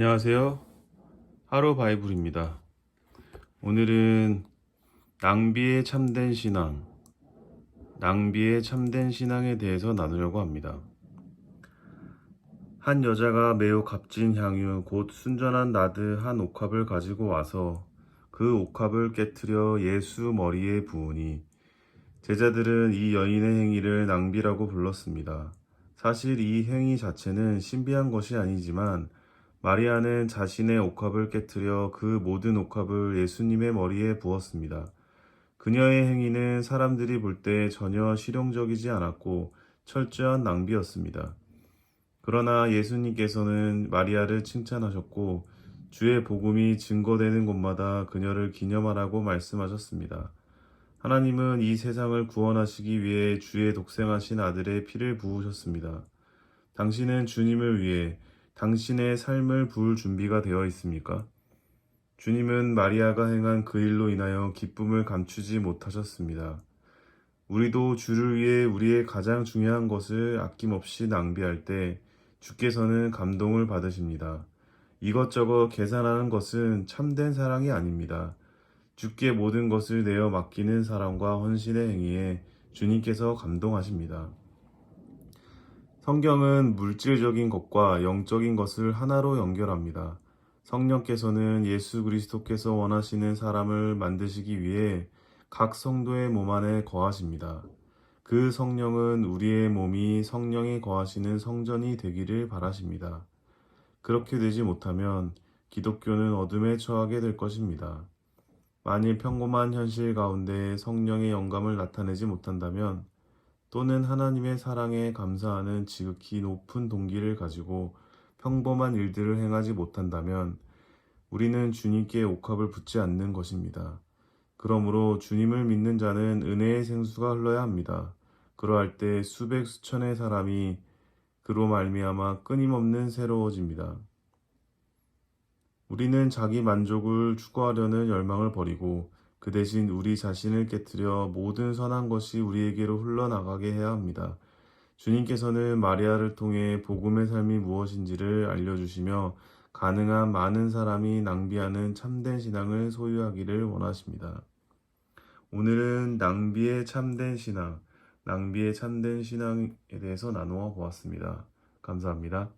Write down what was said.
안녕하세요. 하루 바이블입니다. 오늘은 낭비의 참된 신앙, 낭비의 참된 신앙에 대해서 나누려고 합니다. 한 여자가 매우 값진 향유, 곧 순전한 나드 한 옥합을 가지고 와서 그 옥합을 깨뜨려 예수 머리에 부으니 제자들은 이 여인의 행위를 낭비라고 불렀습니다. 사실 이 행위 자체는 신비한 것이 아니지만 마리아는 자신의 옥합을 깨뜨려 그 모든 옥합을 예수님의 머리에 부었습니다. 그녀의 행위는 사람들이 볼 때 전혀 실용적이지 않았고 철저한 낭비였습니다. 그러나 예수님께서는 마리아를 칭찬하셨고 주의 복음이 증거되는 곳마다 그녀를 기념하라고 말씀하셨습니다. 하나님은 이 세상을 구원하시기 위해 주의 독생하신 아들의 피를 부으셨습니다. 당신은 주님을 위해 당신의 삶을 부을 준비가 되어 있습니까? 주님은 마리아가 행한 그 일로 인하여 기쁨을 감추지 못하셨습니다. 우리도 주를 위해 우리의 가장 중요한 것을 아낌없이 낭비할 때 주께서는 감동을 받으십니다. 이것저것 계산하는 것은 참된 사랑이 아닙니다. 주께 모든 것을 내어 맡기는 사랑과 헌신의 행위에 주님께서 감동하십니다. 성경은 물질적인 것과 영적인 것을 하나로 연결합니다. 성령께서는 예수 그리스도께서 원하시는 사람을 만드시기 위해 각 성도의 몸 안에 거하십니다. 그 성령은 우리의 몸이 성령이 거하시는 성전이 되기를 바라십니다. 그렇게 되지 못하면 기독교는 어둠에 처하게 될 것입니다. 만일 평범한 현실 가운데 성령의 영감을 나타내지 못한다면 또는 하나님의 사랑에 감사하는 지극히 높은 동기를 가지고 평범한 일들을 행하지 못한다면 우리는 주님께 옥합을 붙지 않는 것입니다. 그러므로 주님을 믿는 자는 은혜의 생수가 흘러야 합니다. 그러할 때 수백 수천의 사람이 그로 말미암아 끊임없는 새로워집니다. 우리는 자기 만족을 추구하려는 열망을 버리고 그 대신 우리 자신을 깨뜨려 모든 선한 것이 우리에게로 흘러나가게 해야 합니다. 주님께서는 마리아를 통해 복음의 삶이 무엇인지를 알려주시며 가능한 많은 사람이 낭비하는 참된 신앙을 소유하기를 원하십니다. 오늘은 낭비의 참된 신앙, 낭비의 참된 신앙에 대해서 나누어 보았습니다. 감사합니다.